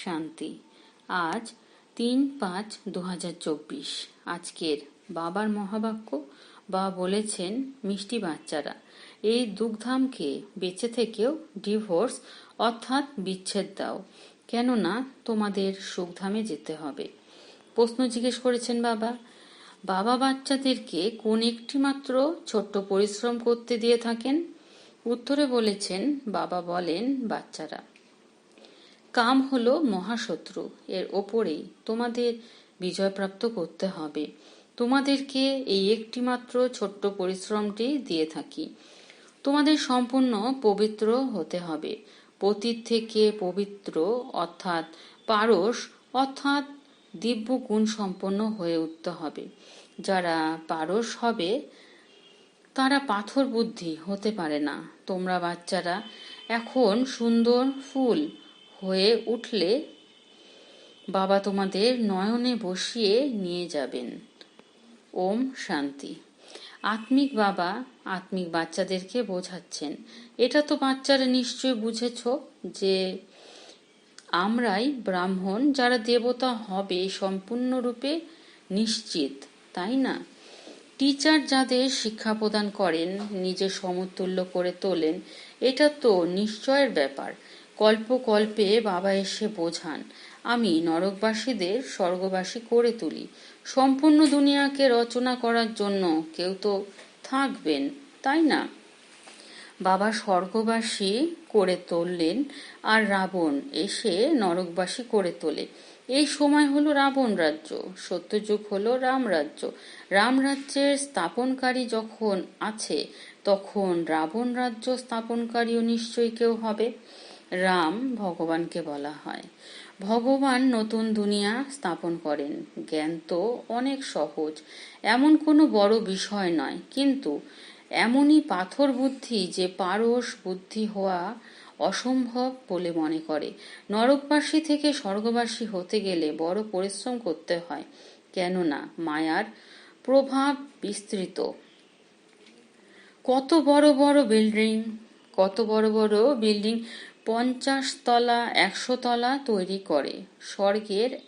শান্তি। আজ তিন পাঁচ দু হাজার চব্বিশ। আজকের বাবার মহাবাক্য বা বলেছেন মিষ্টি বাচ্চারা। এই দুগ্ধামকে বেঁচে থেকেও ডিভোর্স অর্থাৎ বিচ্ছেদ দাও, কেননা তোমাদের সুখধামে যেতে হবে। প্রশ্ন জিজ্ঞেস করেছেন বাবা বাবা বাচ্চাদেরকে কোন একটি মাত্র ছোট্ট পরিশ্রম করতে দিয়ে থাকেন? উত্তরে বলেছেন, বাবা বলেন, বাচ্চারা। কাম হলো মহাশত্রু। এর ওপরেই তোমাদের বিজয়প্রাপ্ত করতে হবে। তোমাদেরকে এই একটি মাত্র ছোট্ট পরিশ্রমটি দিয়ে থাকি। তোমাদের সম্পূর্ণ পবিত্র হতে হবে। পতীত থেকে পবিত্র, অর্থাৎ পারস, অর্থাৎ দিব্য গুণ সম্পন্ন হয়ে উঠতে হবে। যারা পারস হবে, তারা পাথর বুদ্ধি হতে পারে না। তোমরা বাচ্চারা, এখন সুন্দর ফুল হয়ে উঠলে বাবা তোমাদের নয়নে বসিয়ে নিয়ে যাবেন। ওম শান্তি। আত্মিক বাবা আত্মিক বাচ্চাদেরকে বোঝাচ্ছেন। এটা তো বাচ্চারা নিশ্চয় বুঝেছ যে আমরাই ব্রাহ্মণ, যারা দেবতা হবে সম্পূর্ণরূপে নিশ্চিত, তাই না? টিচার যাদের শিক্ষা প্রদান করেন, নিজের সমতুল্য করে তোলেন, এটা তো নিশ্চয়ের ব্যাপার। কল্প কল্পে বাবা এসে বোঝান, আমি নরকবাসীদের স্বর্গবাসী করে তুলি। সম্পূর্ণ দুনিয়াকে রচনা করার জন্য কেউ তো থাকবেন, তাই না? বাবা স্বর্গবাসী করে তুললেন আর রাবণ এসে নরকবাসী করে তোলে। এই সময় হলো রাবণ রাজ্য, সত্যযুগ হলো রাম রাজ্য। রাম রাজ্যের স্থাপনকারী যখন আছে, তখন রাবণ রাজ্য স্থাপনকারীও নিশ্চয়ই কেউ হবে। রাম ভগবানকে বলা হয়। ভগবান নতুন দুনিয়া স্থাপন করেন। জ্ঞান তো অনেক সহজ, এমন কোনো বড় বিষয় নয়। কিন্তু এমনই পাথর বুদ্ধি যে পারস বুদ্ধি হওয়া অসম্ভব বলে মনে করে। নরকবাসী থেকে স্বর্গবাসী হতে গেলে বড় পরিশ্রম করতে হয়। কেননা মায়ার প্রভাব বিস্তৃত। কত বড় বড় বিল্ডিং কত বড় বড় বিল্ডিং পঞ্চাশ তলা, একশো তলা তৈরি করে। স্বর্গের,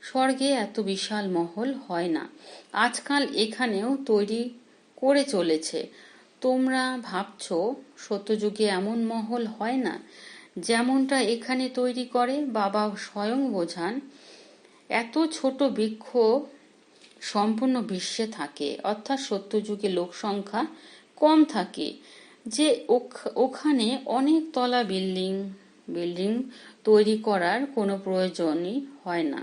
স্বর্গে এত বিশাল মহল হয় না। আজকাল এখানেও তৈরি করে চলেছে। তোমরা ভাবছ, সত্যযুগে এমন মহল হয় না? যেমনটা এখানে তৈরি করে বাবা স্বয়ং বোঝান, এত ছোট বৃক্ষ সম্পূর্ণ বিশ্বে থাকে, অর্থাৎ সত্যযুগে লোক সংখ্যা কম থাকে। যে ওখানে অনেক তলা বিল্ডিং বিল্ডিং তৈরি করার কোনো প্রয়োজনই হয় না।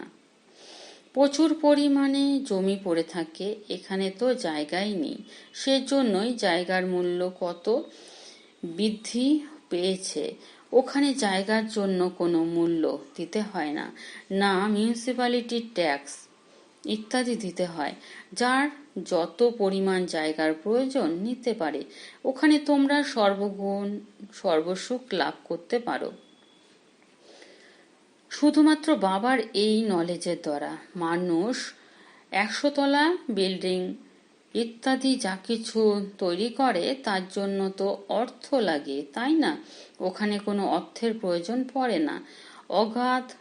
প্রচুর পরিমাণে জমি পড়ে থাকে, এখানে তো জায়গাই নেই। সেজন্যই জায়গার মূল্য কত বৃদ্ধি পেয়েছে। ওখানে জায়গার জন্য কোনো মূল্য দিতে হয় না। না মিউনিসিপ্যালিটির ট্যাক্স ইত্যাদি দিতে হয়, যার যত পরিমাণ জায়গার প্রয়োজন নিতে পারে, ওখানে তোমরা সর্বগুণ, সর্বসুখ লাভ করতে পারো। শুধুমাত্র বাবার এই নলেজের দ্বারা মানুষ একশো তলা বিল্ডিং ইত্যাদি যা কিছু তৈরি করে, তার জন্য তো অর্থ লাগে, তাই না? ওখানে কোনো অর্থের প্রয়োজন পড়ে না। অগাধ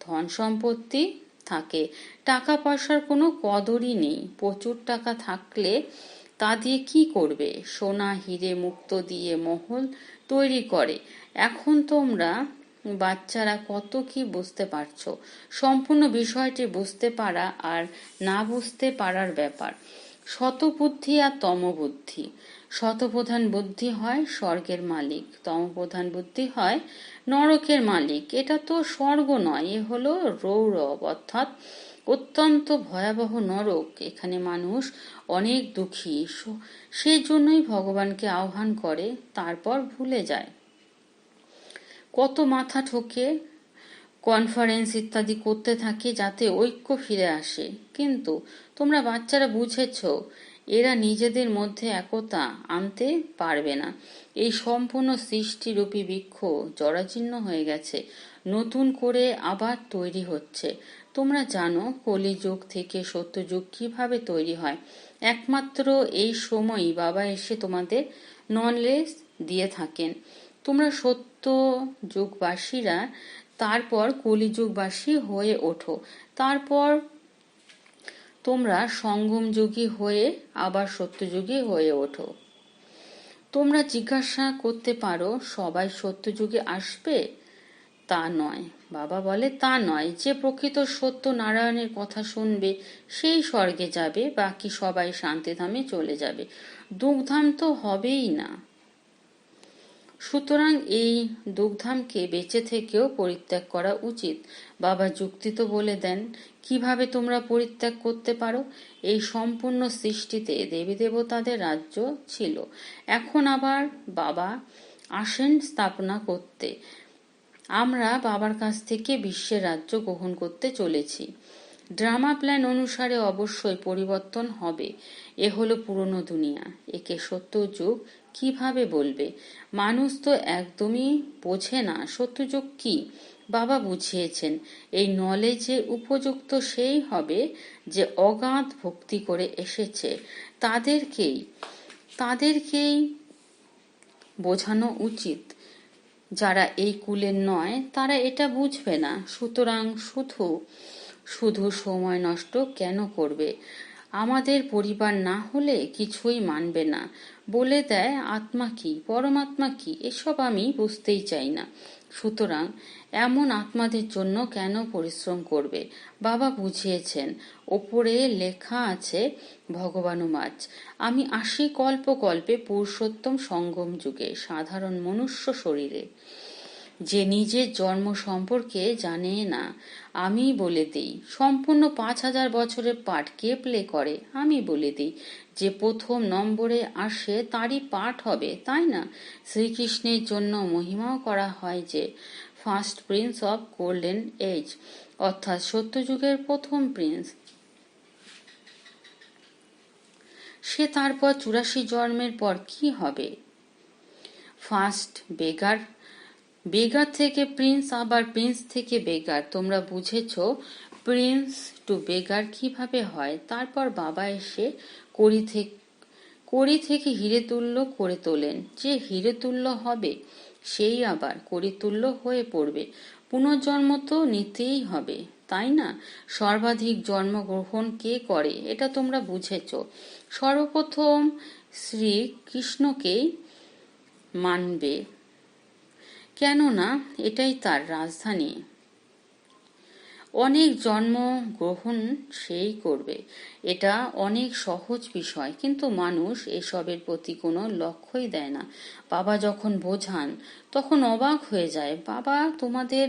ধন সম্পত্তি থাকে। টাকা পয়সার কোনো কদরই নেই। প্রচুর টাকা থাকলে তা দিয়ে কি করবে? সোনা হিরে মুক্ত দিয়ে মহল তৈরি করে। এখন তোমরা বাচ্চারা কত কি বুঝতে পারছ? সম্পূর্ণ বিষয়টি বুঝতে পারা আর না বুঝতে পারার ব্যাপার। শতবুদ্ধি আর তমবুদ্ধি। শতপ্রধান বুদ্ধি হয় স্বর্গের মালিক, তমপ্রধান বুদ্ধি হয় নরকের মালিক। এটা তো স্বর্গ নয়, এ হলো রৌরব, অর্থাৎ অত্যন্ত ভয়াবহ নরক। এখানে মানুষ অনেক দুঃখী সেই জন্যই ভগবানকে আহ্বান করে, তারপর ভুলে যায়। কত মাথা ঠকে কনফারেন্স ইত্যাদি করতে থাকে যাতে ঐক্য ফিরে আসে। কিন্তু তোমরা বাচ্চারা বুঝেছ, এরা নিজেদের মধ্যে একতা আনতে পারবে না। এই সম্পূর্ণ সৃষ্টিরূপী বৃক্ষ জরাজীর্ণ হয়ে গেছে, নতুন করে আবার তৈরি হচ্ছে। তোমরা জানো কলিযুগ থেকে সত্যযুগ কীভাবে তৈরি হয়। একমাত্র এই সময়ই বাবা এসে তোমাদের নলেজ দিয়ে থাকেন। তোমরা সত্য যুগবাসীরা তারপর কলিযুগবাসী হয়ে ওঠো। তারপর তোমরা সঙ্গমযুগী হয়ে আবার সত্যযুগী হয়ে ওঠো। তোমরা জিজ্ঞাসা করতে পারো, সবাই সত্যযুগে আসবে? তা নয়। বাবা বলে, তা নয়। যে প্রকৃত সত্য নারায়ণের কথা শুনবে, সেই স্বর্গে যাবে, বাকি সবাই শান্তিধামে চলে যাবে। দুগ্ধাম তো হবেই না। সুতরাং এই দুগ্ধামকে বেঁচে থেকেও পরিত্যাগ করা উচিত। বাবা যুক্তি তো বলে দেন, কীভাবে তোমরা পরিত্যাগ করতে পারো? এই সম্পূর্ণ সৃষ্টিতে দেবী দেবতাদের রাজ্য ছিল। এখন আবার বাবা আসেন স্থাপনা করতে। আমরা বাবার কাছ থেকে বিশ্বের রাজ্য গ্রহণ করতে চলেছি। ড্রামা প্ল্যান অনুসারে অবশ্যই পরিবর্তন হবে। এ হলো পুরনো দুনিয়া। একে সত্য যুগ কীভাবে বলবে? মানুষ তো একদমই বোঝে না, সত্যযুগ কি? বাবা বুঝিয়েছেন, এই নলেজে উপযুক্ত সেই হবে যে অগাধ ভক্তি করে এসেছে। তাদেরকেই তাদেরকেই বোঝানো উচিত। যারা এই কুলের নয়, তারা এটা বুঝবে না। সুতরাং শুধু শুধু সময় নষ্ট কেন করবে? আমাদের পরিবার না হলে কিছুই মানবে না। বলে দেয়, আত্মা কি? পরমাত্মা কি? এসব আমি বুঝতেই চাই না। সুতরাং এমন আত্মাদের জন্য কেন পরিশ্রম করবে? বাবা বুঝিয়েছেন, ওপরে লেখা আছে ভগবানুমাজ আমি আসি কল্প কল্পে পুরুষোত্তম সঙ্গম যুগে, সাধারণ মনুষ্য শরীরে। যে নিজের জন্ম সম্পর্কে জানে না, আমি বলে দিই। সম্পূর্ণ পাঁচ হাজার বছরের পাঠ কে প্লে করে? আমি বলে দিই। যে প্রথম নম্বরে আসে তারই পাঠ হবে, তাই না? শ্রীকৃষ্ণের জন্য মহিমাও করা হয় যে, first prince of golden age, অর্থাৎ সত্যযুগের প্রথম প্রিন্স। সে তারপর চুরাশি জন্মের পর কি হবে? ফার্স্ট বেগার। বেগার থেকে প্রিন্স, আবার প্রিন্স থেকে বেগার। তোমরা বুঝেছ, প্রিন্স টু বেগার কীভাবে হয়? তারপর বাবা এসে কড়ি থেকে কড়ি থেকে হিরে তুল্য করে তোলেন। যে হিরে তুল্য হবে, সেই আবার কড়ি তুল্য হয়ে পড়বে। পুনর্জন্ম তো নিতেই হবে, তাই না? সর্বাধিক জন্মগ্রহণ কে করে, এটা তোমরা বুঝেছ। সর্বপ্রথম শ্রী কৃষ্ণকেই মানবে। কেননা, এটাই তার রাজধানী। অনেক জন্ম গ্রহণ সেই করবে। এটা অনেক সহজ বিষয়, কিন্তু মানুষ এসবের প্রতি কোনো লক্ষ্যই দেয় না। বাবা যখন বোঝান, তখন অবাক হয়ে যায়। বাবা তোমাদের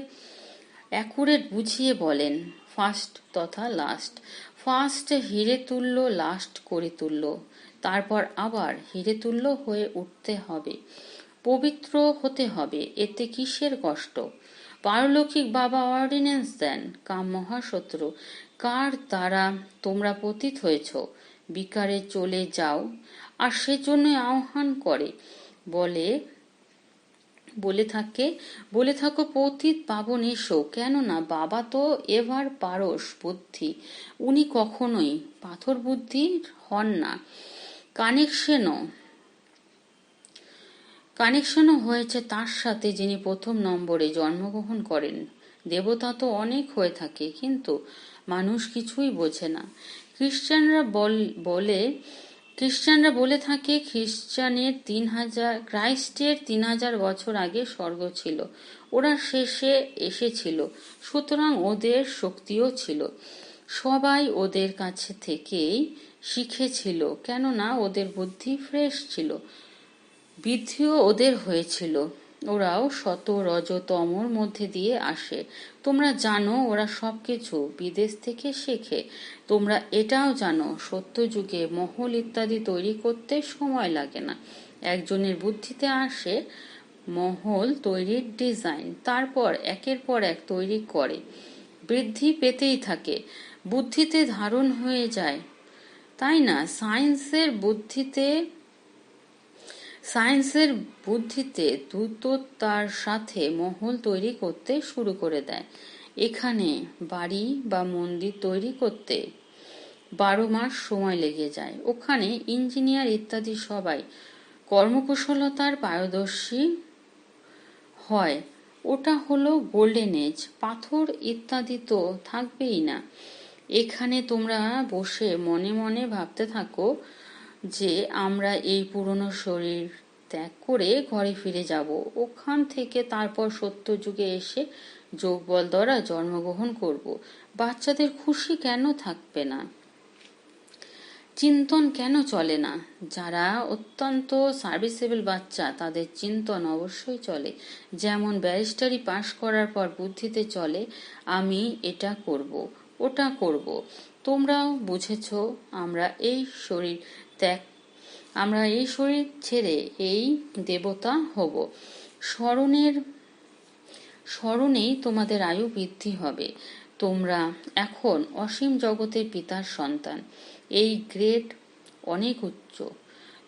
অ্যাকুরেট বুঝিয়ে বলেন ফার্স্ট তথা লাস্ট ফার্স্ট হিরে তুল্য লাস্ট করে তুলল তারপর আবার হিরে তুল্য হয়ে উঠতে হবে। পবিত্র হতে হবে। এতে কিসের কষ্ট? পারলৌকিক বাবা অর্ডিন্যান্স দেন, কাম মহাশত্রু। কার দ্বারা তোমরা পতিত হয়েছ? বিকারে চলে যাও, আর সেজন্য আহ্বান করে। বলে বলে থাকে, বলে থাকো পতিত পাবন এসো, কেননা বাবা তো এবার পারস বুদ্ধি। উনি কখনোই পাথর বুদ্ধি হন না। কানেকশনও কানেকশনও হয়েছে তার সাথে যিনি প্রথম নম্বরে জন্মগ্রহণ করেন। দেবতা তো অনেক হয়ে থাকে, কিন্তু মানুষ কিছুই বোঝে না। খ্রিস্টানরা বলে খ্রিস্টানরা বলে থাকে খ্রিস্টানের তিন হাজার, ক্রাইস্টের তিন হাজার বছর আগে স্বর্গ ছিল। ওরা শেষে এসেছিল, সুতরাং ওদের শক্তিও ছিল। সবাই ওদের কাছে থেকেই শিখেছিল, কেননা ওদের বুদ্ধি ফ্রেশ ছিল। বৃদ্ধিও ওদের হয়েছিল। ওরাও শত রজ তমর মধ্যে দিয়ে আসে। তোমরা জানো ওরা সবকিছু বিদেশ থেকে শেখে। তোমরা এটাও জানো সত্য যুগে মহল ইত্যাদি তৈরি করতে সময় লাগে না। একজনের বুদ্ধিতে আসে, মহল তৈরির ডিজাইন, তারপর একের পর এক তৈরি করে। বৃদ্ধি পেতেই থাকে, বুদ্ধিতে ধারণ হয়ে যায়। তাই না? সায়েন্সের বুদ্ধিতে সায়েন্সের বুদ্ধিতে দ্রুত তার সাথে মহল তৈরি করতে শুরু করে দেয়। এখানে বাড়ি বা মন্দির তৈরি করতে বারো মাস সময় লেগে যায়। ওখানে ইঞ্জিনিয়ার ইত্যাদি সবাই কর্মকুশলতার পারদর্শী হয়। ওটা হলো গোল্ডেন এজ পাথর ইত্যাদি তো থাকবেই না। এখানে তোমরা বসে মনে মনে ভাবতে থাকো যে আমরা এই পুরনো শরীর ত্যাগ করে ঘরে ফিরে যাব। ওখান থেকে তারপর সত্য যুগে এসে যোগবল দ্বারা জন্মগ্রহণ করব। বাচ্চাদের খুশি কেন থাকবে না? চিন্তন কেন চলে না? যারা অত্যন্ত সার্ভিসেবল বাচ্চা, তাদের চিন্তন অবশ্যই চলে। যেমন ব্যারিস্টারি পাশ করার পর বুদ্ধিতে চলে, আমি এটা করব, ওটা করব। তোমরাও বুঝেছ, আমরা এই শরীর ত্যাগ। আমরা এই শরীর ছেড়ে এই দেবতা হব। স্মরণের, স্মরণেই তোমাদের আয়ু বৃদ্ধি হবে। তোমরা এখন অসীম জগতের পিতার সন্তান। এই গ্রেড অনেক উচ্চ।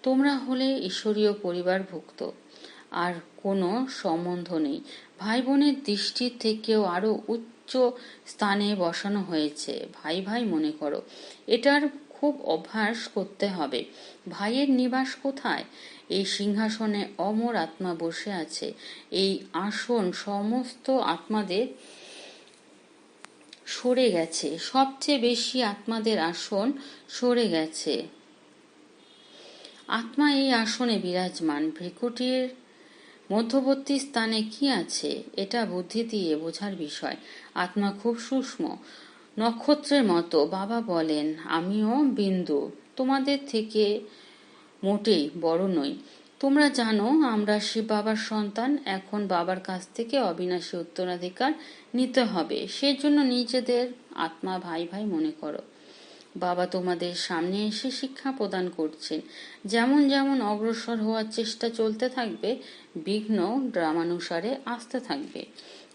তোমরা হলে ঈশ্বরীয় পরিবারভুক্ত। আর কোনো সম্বন্ধ নেই। ভাই বোনের দৃষ্টির থেকেও আরও উচ্চ স্থানে বসানো হয়েছে। ভাই ভাই মনে করো। এটার খুব অভ্যাস করতে হবে। ভাইয়ের নিবাস কোথায়? এই সিংহাসনে অমর আত্মা বসে আছে। এই আসন সমস্ত আত্মাদের সরে গেছে। সবচেয়ে বেশি আত্মাদের আসন সরে গেছে। আত্মা এই আসনে বিরাজমান। ভ্রিকুটির মধ্যবর্তী স্থানে কি আছে? এটা বুদ্ধি দিয়ে বোঝার বিষয়। আত্মা খুব সূক্ষ্ম। নক্ষত্রের মতো। বাবা বলেন, আমিও বিন্দু। তোমাদের থেকে মোটেই বড় নই। তোমরা জানো, আমরা শিব বাবার সন্তান। এখন বাবার কাছ থেকে অবিনাশী উত্তরাধিকার নিতে হবে। সেজন্য নিজেদের আত্মা ভাই ভাই মনে করো। বাবা তোমাদের সামনে এসে শিক্ষা প্রদান করছেন। যেমন যেমন অগ্রসর হওয়ার চেষ্টা চলতে থাকবে, বিঘ্ন ড্রামানুসারে আসতে থাকবে।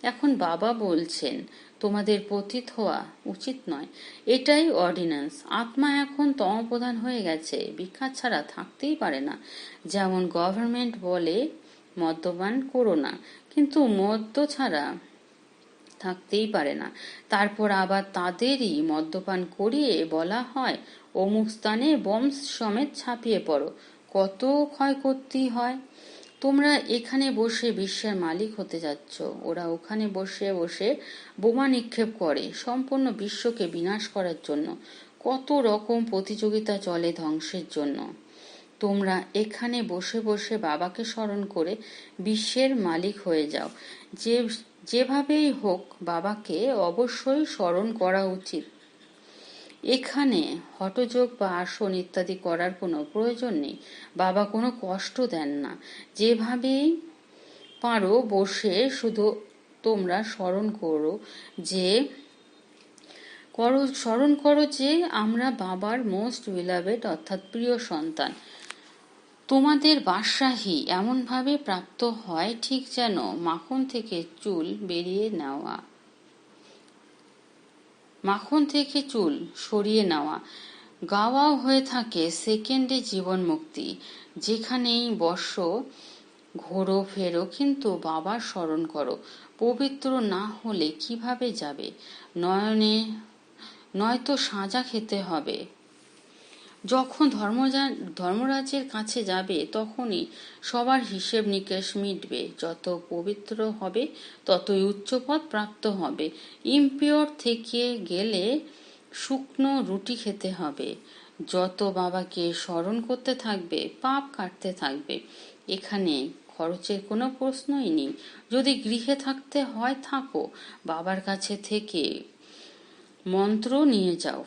এখন বাবা বলছেন তোমাদের পতিত হওয়া উচিত নয়। এটাই অর্ডিন্যান্স আত্মা এখন তমপ্রধান হয়ে গেছে। বিখ্যাত ছাড়া থাকতেই পারে না। যেমন গভর্নমেন্ট বলে, মদ্যপান করো না। কিন্তু মদ্য ছাড়া থাকতেই পারে না। তারপর আবার তাদেরই মদ্যপান করিয়ে বলা হয়, অমুক স্থানে বমস সমেত ছাপিয়ে পড়ো। কত ক্ষয়ক্ষতি হয়। তোমরা এখানে বসে বিশ্বের মালিক হতে যাচ্ছ। ওরা ওখানে বসে বসে বোমা নিক্ষেপ করে সম্পূর্ণ বিশ্বকে বিনাশ করার জন্য। কত রকম প্রতিযোগিতা চলে ধ্বংসের জন্য। তোমরা এখানে বসে বসে বাবাকে স্মরণ করে বিশ্বের মালিক হয়ে যাও। যে, যেভাবেই হোক বাবাকে অবশ্যই স্মরণ করা উচিত। এখানে হটযোগ বা আসন ইত্যাদি করার কোনো প্রয়োজন নেই। বাবা কোনো কষ্ট দেন না। যেভাবেই পারো বসে শুধু তোমরা স্মরণ করো যে, করো, স্মরণ করো যে আমরা বাবার মোস্ট বিলাভেড অর্থাৎ প্রিয় সন্তান। তোমাদের বাদশাহী এমনভাবে প্রাপ্ত হয় ঠিক যেন মাখন থেকে চুল বেরিয়ে নেওয়া। মাখন থেকে চুল সরিয়ে নেওয়া। গাওয়াও হয়ে থাকে সেকেন্ডে জীবন মুক্তি। যেখানেই বর্ষ ঘোরো, ফেরো, কিন্তু বাবার স্মরণ করো। পবিত্র না হলে কীভাবে যাবে? নয়নে, নয়তো সাজা খেতে হবে। যখন ধর্মরাজের কাছে যাবে, তখনই সবার হিসেব নিকেশ মিটবে। যত পবিত্র হবে, ততই উচ্চপদ প্রাপ্ত হবে। ইম্পিওর থেকে গেলে শুকনো রুটি খেতে হবে। যত বাবাকে স্মরণ করতে থাকবে, পাপ কাটতে থাকবে, এখানে খরচের কোনো প্রশ্নই নেই। যদি গৃহে থাকতে হয়, থাকো। বাবার কাছে থেকে মন্ত্র নিয়ে যাও।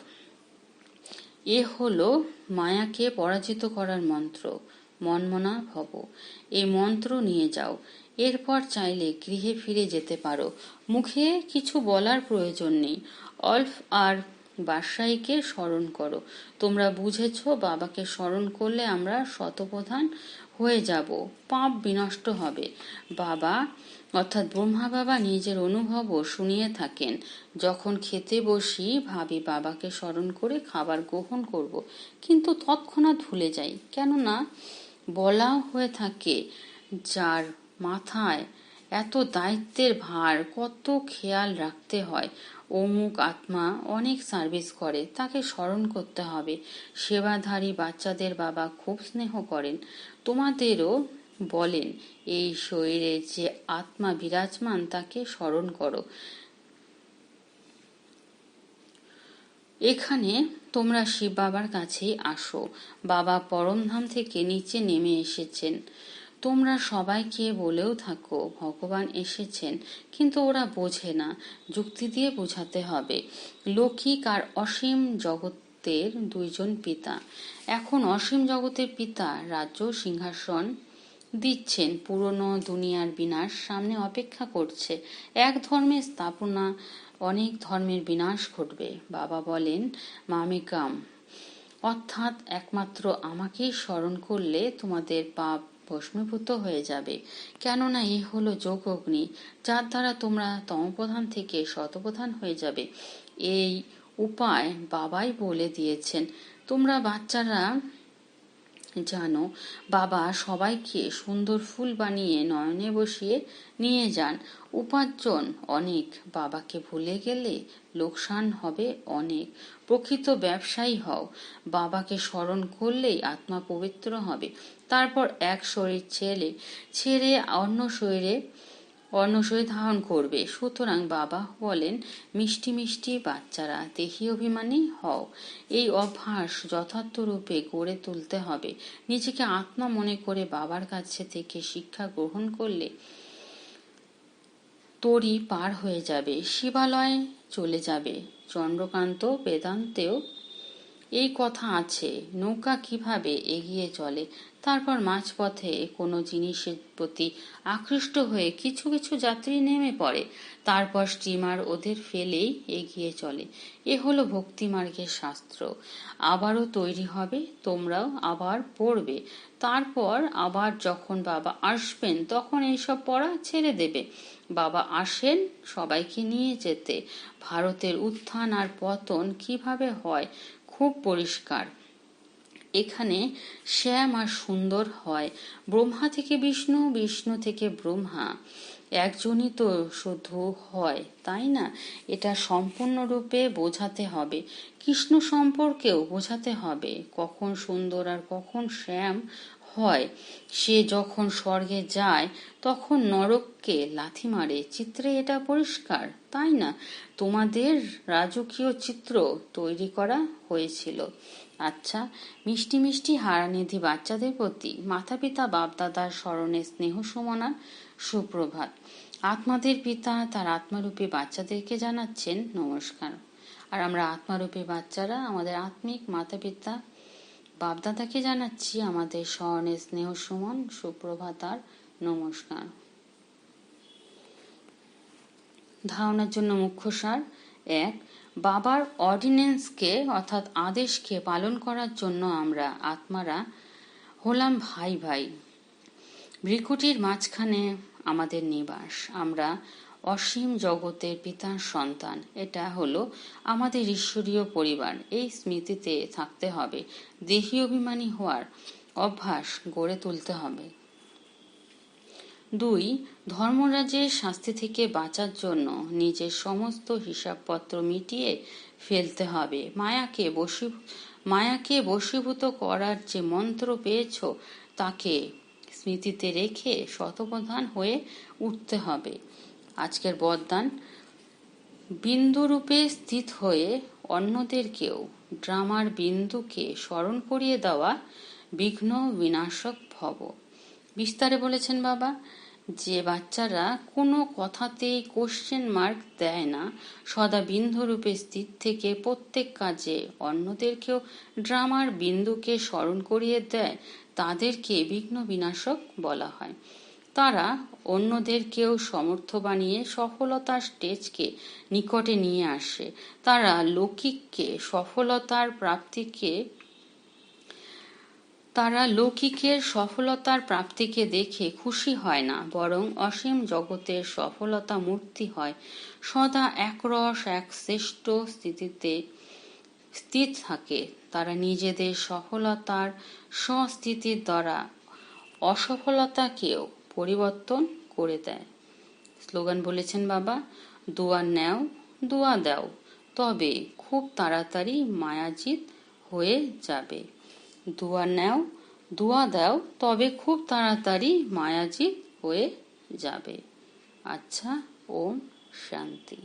এ হলো মায়াকে পরাজিত করার মন্ত্র, মনমনা ভব। এই মন্ত্র নিয়ে যাও। এরপর চাইলে গৃহে ফিরে যেতে পারো। মুখে কিছু বলার প্রয়োজন নেই। অল্ফ আর বাদশাহীকে স্মরণ করো। তোমরা বুঝেছ, বাবাকে স্মরণ করলে আমরা শতপ্রধান হয়ে যাব। পাপ বিনষ্ট হবে। বাবা অর্থাৎ ব্রহ্মা বাবা নিজের অনুভবও শুনিয়ে থাকেন। যখন খেতে বসি, ভাবি বাবাকে স্মরণ করে খাবার গ্রহণ করব। কিন্তু তৎক্ষণাৎ ভুলে যাই। কেননা বলা হয়ে থাকে, যার মাথায় এত দায়িত্বের ভার, কত খেয়াল রাখতে হয়। অমুক আত্মা অনেক সার্ভিস করে, তাকে স্মরণ করতে হবে। সেবাধারী বাচ্চাদের বাবা খুব স্নেহ করেন। তোমাদেরও বলেন, এই শরীরে যে আত্মা বিরাজমান, তাকে স্মরণ করো। এখানে তোমরা শিব বাবার কাছেই আসো। বাবা পরমধাম থেকে নিচে নেমে এসেছেন। তোমরা সবাইকে বলেও থাকো, ভগবান এসেছেন, কিন্তু ওরা বোঝে না। যুক্তি দিয়ে বোঝাতে হবে, লৌকিক আর অসীম জগতের দুইজন পিতা। এখন অসীম জগতের পিতা, রাজ্য সিংহাসন দিচ্ছেন পুরনো দুনিয়ার বিনাশ, সামনে অপেক্ষা করছে। এক ধর্মের স্থাপনা, অনেক ধর্মের বিনাশ ঘটবে। বাবা বলেন মামিকাম অর্থাৎ একমাত্র আমাকেই স্মরণ করলে তোমাদের পাপ ভস্মীভূত হয়ে যাবে। কেননা এ হলো যোগ অগ্নি যার দ্বারা তোমরা তমপ্রধান থেকে শতপ্রধান হয়ে যাবে। এই উপায় বাবাই বলে দিয়েছেন। তোমরা বাচ্চারা জানো, বাবা সবাইকে সুন্দর ফুল বানিয়ে নয়নে বসিয়ে নিয়ে যান। উপার্জন অনেক। বাবাকে ভুলে গেলে লোকসান হবে অনেক। প্রকৃত ব্যবসায়ী হও। বাবাকে স্মরণ করলেই আত্মা পবিত্র হবে। তারপর এক শরীর ছেলে ছেড়ে অন্য শরীরে অন্য শরীর ধারণ করবে। সুতরাং বাবা বলেন, মিষ্টি মিষ্টি বাচ্চারা, দেহি অভিমানী হও। এই অভ্যাস যথার্থ রূপে গড়ে তুলতে হবে। নিজেকে আত্মা মনে করে বাবার কাছে থেকে শিক্ষা গ্রহণ করলে তরি পার হয়ে যাবে, শিবালয়ে চলে যাবে। চন্দ্রকান্ত বেদান্তেও এই কথা আছে। নৌকা কীভাবে এগিয়ে চলে? তারপর মাঝপথে কোনো জিনিসের প্রতি আকৃষ্ট হয়ে কিছু কিছু যাত্রী নেমে পড়ে। তারপর স্টিমার ওদের ফেলেই এগিয়ে চলে। এ হলো ভক্তিমার্গের শাস্ত্র। আবারও তৈরি হবে, তোমরাও আবার পড়বে। তারপর আবার যখন বাবা আসবেন, তখন এইসব পড়া ছেড়ে দেবে। বাবা আসেন সবাইকে নিয়ে যেতে। ভারতের উত্থান আর পতন কীভাবে হয়, খুব পরিষ্কার। এখানে শ্যাম আর সুন্দর হয়। ব্রহ্মা থেকে বিষ্ণু বিষ্ণু থেকে ব্রহ্মা। একজনই তো শুধু হয়, তাই না? এটা সম্পূর্ণরূপে বোঝাতে হবে। কৃষ্ণ সম্পর্কেও বোঝাতে হবে কখন সুন্দর আর কখন শ্যাম হয়। সে যখন স্বর্গে যায়, তখন নরককে লাথি মারে। চিত্রে এটা পরিষ্কার, তাই না? তোমাদের রাজকীয় চিত্র তৈরি করা হয়েছিল। আচ্ছা মিষ্টি মিষ্টি হারানিধি বাচ্চাদের প্রতি মাতা পিতা বাপদাদার স্মরণে স্নেহ সমানা, সুপ্রভাত। আত্মাদের পিতা তার আত্মারূপী বাচ্চাদেরকে জানাচ্ছেন, নমস্কার। আর আমরা আত্মারূপী বাচ্চারা, আমাদের আত্মিক মাতা পিতা বাপদাদাকে জানাচ্ছি, আমাদের স্মরণে স্নেহ সুমন, সুপ্রভাত আর নমস্কার। ধারণার জন্য মুখ্য সার, এক বাবার অর্ডিন্যান্সকে, অর্থাৎ আদেশকে পালন করার জন্য আমরা আত্মারা হলাম ভাই ভাই। ভ্রিকুটির মাঝখানে আমাদের নিবাস। আমরা অসীম জগতের পিতার সন্তান। এটা হলো আমাদের ঈশ্বরীয় পরিবার। এই স্মৃতিতে থাকতে হবে। দেহী অভিমানী হওয়ার অভ্যাস গড়ে তুলতে হবে। দুই, ধর্মরাজের শাস্তি থেকে বাঁচার জন্য নিজের সমস্ত হিসাবপত্র মিটিয়ে ফেলতে হবে। মায়াকে বসী, মায়াকে বশীভূত করার যে মন্ত্র পেয়েছ, তাকে স্মৃতিতে রেখে শতপ্রধান হয়ে উঠতে হবে। আজকের বরদান বিন্দুরূপে স্থিত হয়ে অন্যদেরকেও ড্রামার বিন্দুকে স্মরণ করিয়ে দেওয়া বিঘ্ন বিনাশক ভব। বিস্তারে বলেছেন বাবা, যে বাচ্চারা কোনো কথাতেই কোশ্চেন মার্ক দেয় না, সদা বিন্দুরূপে স্থিত থেকে প্রত্যেক কাজে অন্যদেরকেও ড্রামার বিন্দুকে স্মরণ করিয়ে দেয়, তাদেরকে বিঘ্ন বিনাশক বলা হয়। তারা অন্যদেরকেও সমর্থ বানিয়ে সফলতার স্টেজকে নিকটে নিয়ে আসে। তারা লৌকিককে, সফলতার প্রাপ্তিকে তারা লৌকিকের সফলতার প্রাপ্তিকে দেখে খুশি হয় না, বরং অসীম জগতের সফলতা মূর্তি হয়। সদা একরস এক শ্রেষ্ঠ স্থিতিতে স্থিত থাকে। তারা নিজেদের সফলতার স্বস্থিতির দ্বারা অসফলতাকেও পরিবর্তন করে দেয়। স্লোগান বলেছেন বাবা, দোয়া নেও, দোয়া দাও, তবে খুব তাড়াতাড়ি মায়াজিত হয়ে যাবে। দোয়া নেও দোয়া দাও তবে খুব তাড়াতাড়ি মায়াজি হয়ে যাবে। আচ্ছা ওম শান্তি।